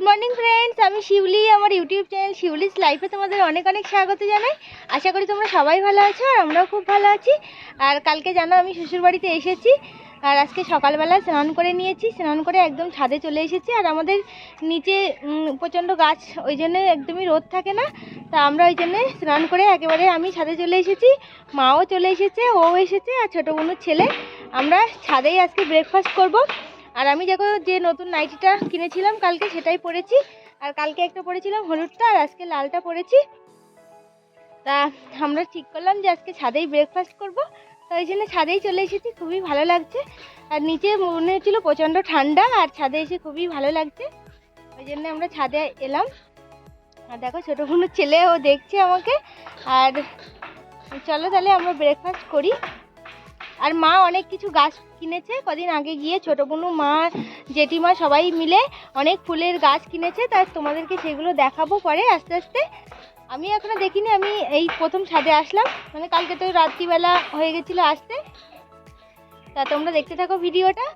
Good morning friends আমি শিউলি, আমার YouTube channel Shiuli's লাইফে তোমাদের অনেক অনেক স্বাগত জানাই। আশা করি তোমরা সবাই ভালো আছো আর আমরাও খুব ভালো আছি। আর কালকে জানো, আমি শ্বশুরবাড়িতে এসেছি। আর আজকে সকালবেলা স্নান করে নিয়েছি। স্নান করে একদম ছাদে চলে এসেছি। আর আমাদের নিচে প্রচণ্ড গাছ, ওই জন্য একদমই রোদ থাকে না। তা আমরা ওই জন্যে স্নান করে একেবারে আমি ছাদে চলে এসেছি। মাও চলে এসেছে, ও এসেছে, আর ছোটো বোনের ছেলে। আমরা ছাদেই আজকে ব্রেকফাস্ট করব। আর আমি দেখো যে নতুন নাইটিটা কিনেছিলাম কালকে, সেটাই পরেছি। আর কালকে একটা পরেছিলাম হলুদটা, আর আজকে লালটা পরেছি। তা আমরা ঠিক করলাম যে আজকে ছাদেই ব্রেকফাস্ট করব। তো ওই জন্য ছাদেই চলে এসেছি, খুবই ভালো লাগছে। আর নিচে মনে হচ্ছিল প্রচণ্ড ঠান্ডা, আর ছাদে এসে খুবই ভালো লাগছে। ওই জন্য আমরা ছাদে এলাম। আর দেখো ছোটো বোনের ছেলে ও দেখছে আমাকে। আর চলো তাহলে আমরা ব্রেকফাস্ট করি। আর মা অনেক কিছু গাছ কিনেছে। কদিন আগে গিয়ে ছোটো বোনু, মা, জেঠিমা সবাই মিলে অনেক ফুলের গাছ কিনেছে। তাই তোমাদেরকে সেগুলো দেখাবো পরে আস্তে আস্তে। আমি এখনও দেখিনি, আমি এই প্রথম ছাদে আসলাম। মানে কালকে তো রাত্রিবেলা হয়ে গেছিল আসতে। তা তোমরা দেখতে থাকো ভিডিওটা।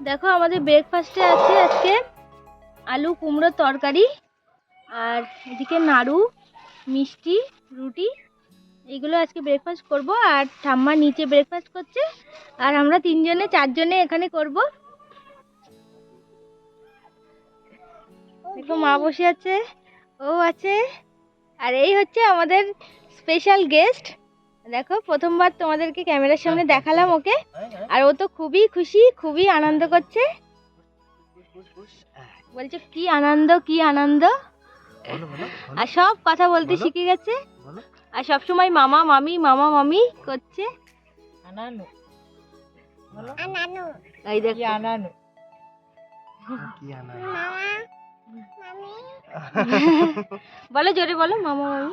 দেখো, আমাদের ব্রেকফাস্টে আছে আজকে আলু কুমড়োর তরকারি আর এদিকে নাড়ু, মিষ্টি, রুটি। এইগুলো আজকে ব্রেকফাস্ট করব আর ঠাম্মা নিচে ব্রেকফাস্ট করছে। আর আমরা তিনজনে চারজনে এখানে করব। দেখো মা বসে আছে ও আছে। আর এই হচ্ছে আমাদের স্পেশাল গেস্ট দেখো প্রথমবার তোমাদেরকে ক্যামেরার সামনে দেখালাম ওকে। আর ও তো খুবই খুশি খুবই আনন্দ করছে। বলছে কি আনন্দ কি আনন্দ? আর সব কথা বলতে শিখে গেছে। আর সবসময় মামা মামি মামা মামি করছে। আনানু। বলো। এই দেখো। আনানু? কি আনানু? বলো জোরে বলো মামা মামি।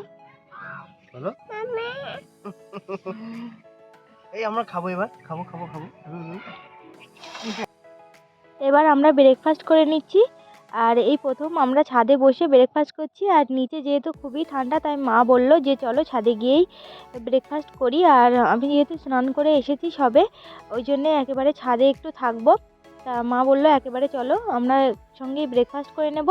বলো। এই আমরা খাব এবার। খাব খাব খাব। এবার আমরা ব্রেকফাস্ট করে নিচ্ছি। আর এই প্রথম আমরা ছাদে বসে ব্রেকফাস্ট করছি আর নিচে যেহেতু খুবই ঠান্ডা, তাই মা বলল যে চলো ছাদে গিয়েই ব্রেকফাস্ট করি। আর আমি যেহেতু স্নান করে এসেছি সবে, ওই জন্যে একেবারে ছাদে একটু থাকব। তা মা বলল একেবারে চলো, আমরা সঙ্গেই ব্রেকফাস্ট করে নেব।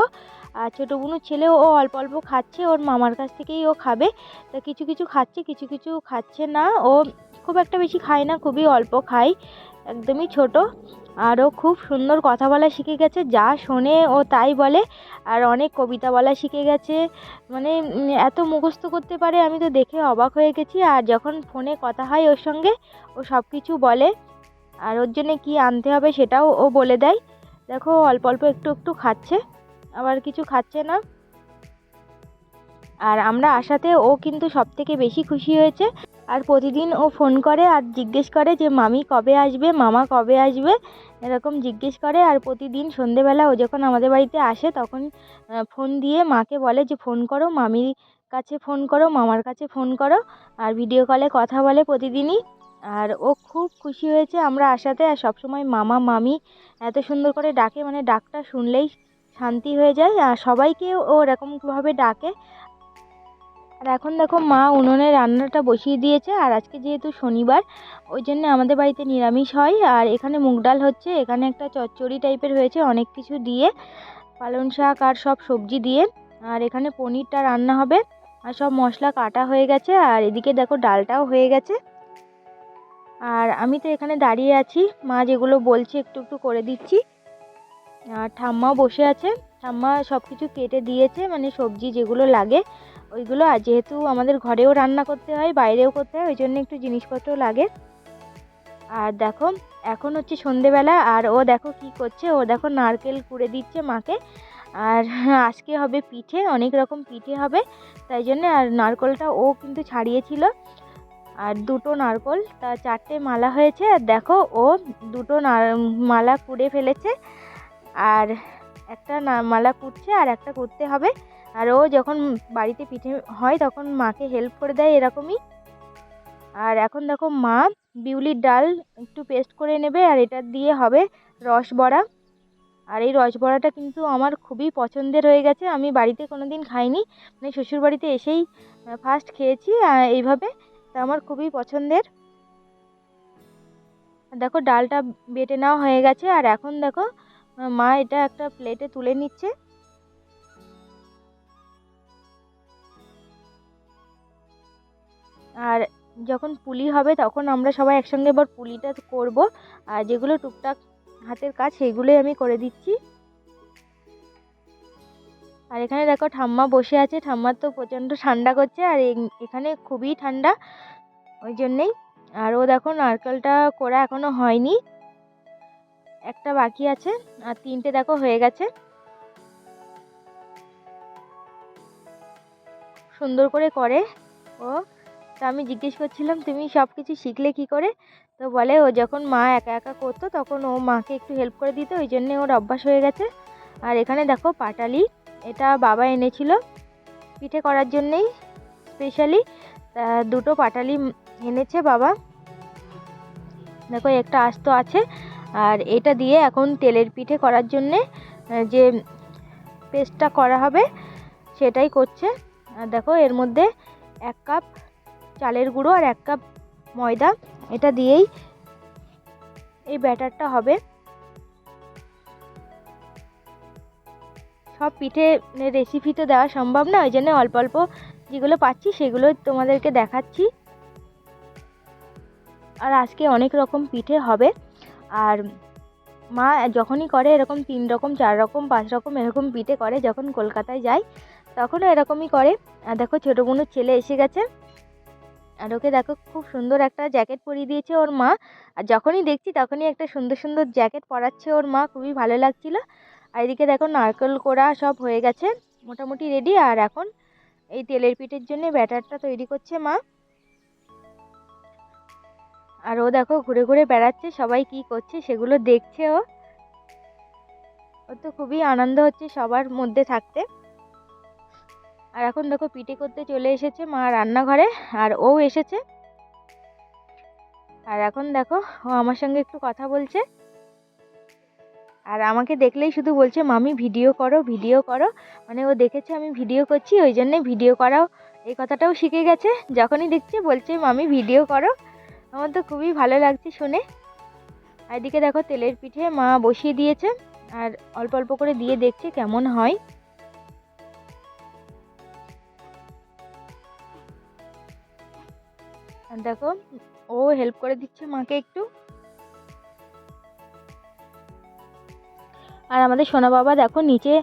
আর ছোটো বুনুর ছেলে ও অল্প অল্প খাচ্ছে, ওর মামার কাছ থেকেই ও খাবে। তা কিছু কিছু খাচ্ছে, কিছু কিছু খাচ্ছে না। ও খুব একটা বেশি খায় না, খুবই অল্প খায়, একদমই ছোট। আর ও খুব সুন্দর কথা বলা শিখে গেছে, যা শোনে ও তাই বলে। আর অনেক কবিতা বলা শিখে গেছে। মানে এত মুখস্থ করতে পারে, আমি তো দেখে অবাক হয়ে গেছি। আর যখন ফোনে কথা হয় ওর সঙ্গে, ও সব কিছু বলে। আর ওর জন্যে কী আনতে হবে সেটাও ও বলে দেয়। দেখো অল্প অল্প একটু একটু খাচ্ছে, আবার কিছু খাচ্ছে না। আর আমরা আসাতে ও কিন্তু সব থেকে বেশি খুশি হয়েছে। আর প্রতিদিন ও ফোন করে আর জিজ্ঞেস করে যে, মামি কবে আসবে? মামা কবে আসবে? এরকম জিজ্ঞেস করে আর প্রতিদিন সন্ধেবেলা ও যখন আমাদের বাড়িতে আসে তখন ফোন দিয়ে মাকে বলে যে ফোন করো, মামির কাছে ফোন করো, মামার কাছে ফোন করো আর ভিডিও কলে কথা বলে প্রতিদিনই। আর ও খুব খুশি হয়েছে আমরা আসাতে আর সবসময় মামা, মামি এত সুন্দর করে ডাকে মানে ডাকটা শুনলেই শান্তি হয়ে যায়। আর সবাইকে ও এরকমভাবে ডাকে আর এখন দেখো মা উনুনে রান্নাটা বসিয়ে দিয়েছে, আর আজকে যেহেতু শনিবার, ওই জন্য আমাদের বাড়িতে নিরামিষ হয়। আর এখানে মুগ ডাল হচ্ছে, এখানে একটা চচ্চড়ি টাইপের হয়েছে, অনেক কিছু দিয়ে, পালং শাক আর সব সবজি দিয়ে। আর এখানে পনিরটা রান্না হবে, আর সব মশলা কাটা হয়ে গেছে, আর এদিকে দেখো ডালটাও হয়ে গেছে। আর আমি তো এখানে দাঁড়িয়ে আছি, মা যেগুলো বলছে একটু একটু করে দিচ্ছি। আর ঠাম্মাও বসে আছে, ঠাম্মা সব কিছু কেটে দিয়েছে মানে সবজি যেগুলো লাগে ওইগুলো, আর যেহেতু আমাদের ঘরেও রান্না করতে হয়, বাইরেও করতে হয়, ওই জন্য একটু জিনিসপত্র লাগে। আর দেখো, এখন হচ্ছে সন্ধেবেলা, আর ও দেখো কি করছে, ও দেখো নারকেল কুড়ে দিচ্ছে মাকে। আর আজকে হবে পিঠে, অনেক রকম পিঠে হবে, তাই জন্য আর নারকলটা ও কিন্তু ছাড়িয়েছিল। আর দুটো নারকল, তা চারটে মালা হয়েছে, আর দেখো ও দুটো মালা কুড়ে ফেলেছে। আর একটা মালা কুড়ছে আর একটা করতে হবে। আর ও যখন বাড়িতে পিঠে হয় তখন মাকে হেল্প করে দেয় এরকমই। আর এখন দেখো মা বিউলির ডাল একটু পেস্ট করে নেবে আর এটা দিয়ে হবে রস বড়া আর এই রস বড়াটা কিন্তু আমার খুবই পছন্দের হয়ে গেছে, আমি বাড়িতে কোনো দিন খাইনি মানে শ্বশুর বাড়িতে এসেই ফার্স্ট খেয়েছি এইভাবে, তা আমার খুবই পছন্দের। দেখো ডালটা বেটে নেওয়া হয়ে গেছে, আর এখন দেখো, মা এটা একটা প্লেটে তুলে নিচ্ছে। আর যখন পুলি হবে তখন আমরা সবাই একসঙ্গে এবার পুলিটা করব। আর যেগুলো টুকটাক হাতের কাজ সেগুলোই আমি করে দিচ্ছি। আর এখানে দেখো ঠাম্মা বসে আছে। ঠাম্মার তো প্রচণ্ড ঠান্ডা করছে আর এখানে খুবই ঠান্ডা, ওই জন্যেই। আর ও দেখো নারকেলটা করা এখনও হয়নি। একটা বাকি আছে আর তিনটে দেখো হয়ে গেছে। সুন্দর করে করে ও তা আমি জিজ্ঞেস করছিলাম, তুমি সব কিছু শিখলে কি করে? তো বলে, ও যখন মা একা একা করতো, তখন ও মাকে একটু হেল্প করে দিত, ওই জন্যে ওর অভ্যাস হয়ে গেছে। আর এখানে দেখো পাটালি, এটা বাবা এনেছিল পিঠে করার জন্যেই স্পেশালি দুটো পাটালি এনেছে বাবা। দেখো একটা আস্ত আছে, আর এটা দিয়ে এখন তেলের পিঠে করার জন্যে যে পেস্টটা করা হবে, সেটাই করছে। আর দেখো এর মধ্যে এক কাপ চালের গুঁড়ো আর এক কাপ ময়দা। এটা দিয়েই এই ব্যাটারটা হবে। সব পিঠে রেসিপি তো দেওয়া সম্ভব না, ওই জন্য অল্প অল্প যেগুলো পাচ্ছি সেগুলো তোমাদেরকে দেখাচ্ছি। আর আজকে অনেক রকম পিঠে হবে। আর মা যখনই করে এরকম তিন রকম, চার রকম, পাঁচ রকম এরকম পিঠে করে, যখন কলকাতায় যায়, তখনও এরকমই করে। আর দেখো ছোটো বোনের ছেলে এসে গেছে। আর ওকে দেখো খুব সুন্দর একটা জ্যাকেট পরিয়ে দিয়েছে ওর মা। আর যখনই দেখছি তখনই একটা সুন্দর সুন্দর জ্যাকেট পরাচ্ছে ওর মা, খুবই ভালো লাগছিল। আর এদিকে দেখো নারকেল কোড়া সব হয়ে গেছে, মোটামুটি রেডি আর এখন এই তেলের পিঠের জন্য ব্যাটারটা তৈরি করছে মা। আর ও দেখো ঘুরে ঘুরে বেড়াচ্ছে, সবাই কি করছে সেগুলো দেখছে ও। ওর তো খুবই আনন্দ হচ্ছে সবার মধ্যে থাকতে। আর এখন দেখো পিঠে করতে চলে এসেছে মা রান্নাঘরে, আর ও এসেছে। আর এখন দেখো ও আমার সঙ্গে একটু কথা বলছে। আর আমাকে দেখলেই শুধু বলছে, মামি, ভিডিও করো ভিডিও করো। মানে ও দেখেছে আমি ভিডিও করছি, ওই জন্যে ভিডিও করাও, এই কথাটাও শিখে গেছে। যখনই দেখছে বলছে, মামি, ভিডিও করো। আমার তো খুবই ভালো লাগছে শুনে। আর এদিকে দেখো তেলের পিঠে মা বসিয়ে দিয়েছে, আর অল্প অল্প করে দিয়ে দেখছে কেমন হয়। দেখো ও হেল্প করে দিচ্ছে মাকে একটু। আর আমাদের সোনা বাবা দেখো নিচে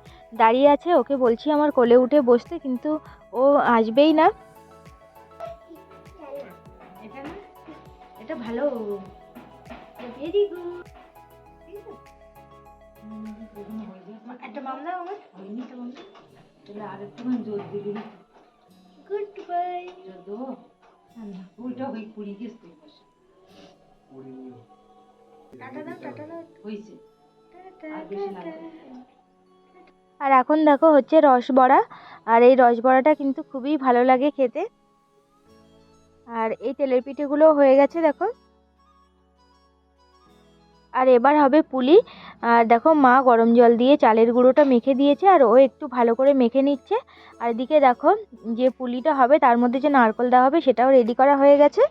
দাঁড়িয়ে আছে ওকে বলছি আমার কোলে উঠে বসতে কিন্তু ও আসবেই না। এটা ভালো। একটা মাম দাও আমার তাহলে আরেকটুখানি জোর দিবি। গুড বাই হই ওই পুরি গেছে তুই বসে টাটা দাও টাটা দাও। হইছে। আর এখন দেখো হচ্ছে রসবড়া আর এই রসবড়াটা কিন্তু খুবই ভালো লাগে খেতে। আর এই তেলের পিঠেগুলো হয়ে গেছে দেখো। আর এবার হবে পুলি। আর দেখো মা গরম জল দিয়ে চালের গুঁড়োটা মেখে দিয়েছে আর ও একটু ভালো করে মেখে নিচ্ছে। আর এদিকে দেখো যে পুলিটা হবে তার মধ্যে যে নারকল দেওয়া হবে সেটাও রেডি করা হয়ে গেছে।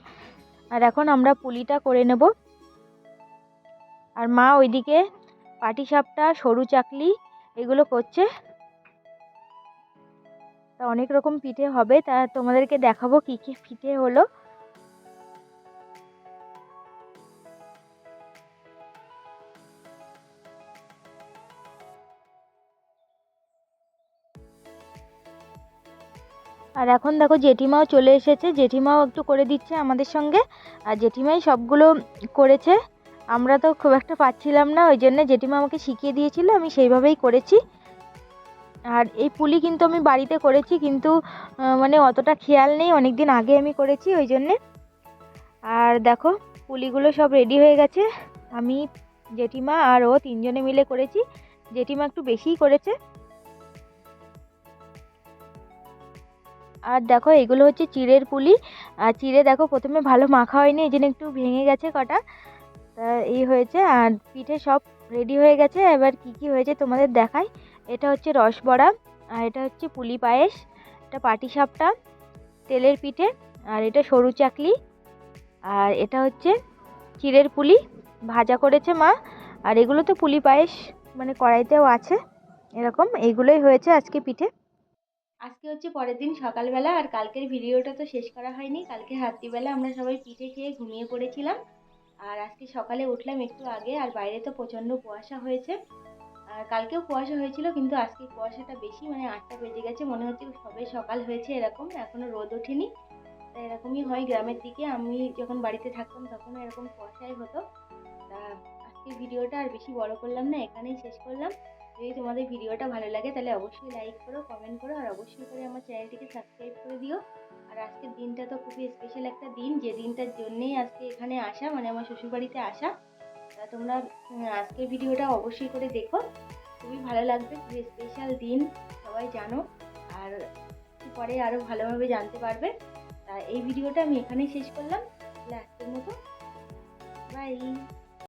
আর এখন আমরা পুলিটা করে নেব। আর মা ওইদিকে পাটিসাপটা সরু চাকলি এগুলো করছে। তা অনেক রকম পিঠে হবে। তা তোমাদেরকে দেখাবো কী কী পিঠে হলো। আর এখন দেখো জেঠিমাও চলে এসেছে, জেঠিমাও একটু করে দিচ্ছে আমাদের সঙ্গে। আর জেঠিমাই সবগুলো করেছে। আমরা তো খুব একটা পাচ্ছিলাম না, ওই জন্য জেঠিমা আমাকে শিখিয়ে দিয়েছিল, আমি সেইভাবেই করেছি। আর এই পুলি কিন্তু আমি বাড়িতে করেছি, কিন্তু মানে অতটা খেয়াল নেই অনেক দিন আগে আমি করেছি ওই জন্যে। আর দেখো, পুলিগুলো সব রেডি হয়ে গেছে। আমি, জেঠিমা আর ও তিনজনে মিলে করেছি। জেঠিমা একটু বেশিই করেছে। আর দেখো, এগুলো হচ্ছে চিড়ের পুলি। আর চিড়ে দেখো, প্রথমে ভালো মাখা হয়নি, এই জন্য একটু ভেঙে গেছে কটা। তা এই হয়েছে, আর পিঠে সব রেডি হয়ে গেছে। এবার কি কি হয়েছে তোমাদের দেখাই। এটা হচ্ছে রসবড়া, আর এটা হচ্ছে পুলি পায়েস, এটা পাটিসাপটা তেলের পিঠে, আর এটা সরু চাকলি, আর এটা হচ্ছে চিড়ের পুলি। ভাজা করেছে মা, আর এগুলো তো পুলি পায়েস মানে কড়াইতেও আছে, এরকম। এইগুলোই হয়েছে আজকে পিঠে। আজকে হচ্ছে পরের দিন সকালবেলা আর কালকের ভিডিওটা তো শেষ করা হয়নি। কালকে রাত্রিবেলা আমরা সবাই পিঠে খেয়ে ঘুমিয়ে পড়েছিলাম। আর আজকে সকালে উঠলাম একটু আগে, আর বাইরে তো প্রচণ্ড কুয়াশা হয়েছে। আর কালকেও কুয়াশা হয়েছিল, কিন্তু আজকে কুয়াশাটা বেশি মানে আটটা বেজে গেছে, মনে হচ্ছে সবে সকাল হয়েছে এরকম এখনও রোদ ওঠেনি। তা এরকমই হয় গ্রামের দিকে, আমি যখন বাড়িতে থাকতাম তখন এরকম কুয়াশাই হতো। তা আজকে ভিডিওটা আর বেশি বড় করলাম না, এখানেই শেষ করলাম। যদি তোমাদের ভিডিওটা ভালো লাগে তাহলে অবশ্যই লাইক করো কমেন্ট করো, আর অবশ্যই করে আমার চ্যানেলটিকে সাবস্ক্রাইব করে দিও। আর আজকের দিনটা তো খুবই স্পেশাল একটা দিন, যে দিনটার জন্যেই আজকে এখানে আসা মানে আমার শ্বশুরবাড়িতে আসা। তা তোমরা আজকের ভিডিওটা অবশ্যই করে দেখো। খুবই ভালো লাগবে, খুবই স্পেশাল দিন, সবাই জানো। আর পরে আরও ভালোভাবে জানতে পারবে। তা এই ভিডিওটা আমি এখানেই শেষ করলাম। তাহলে আজকের মতো বাই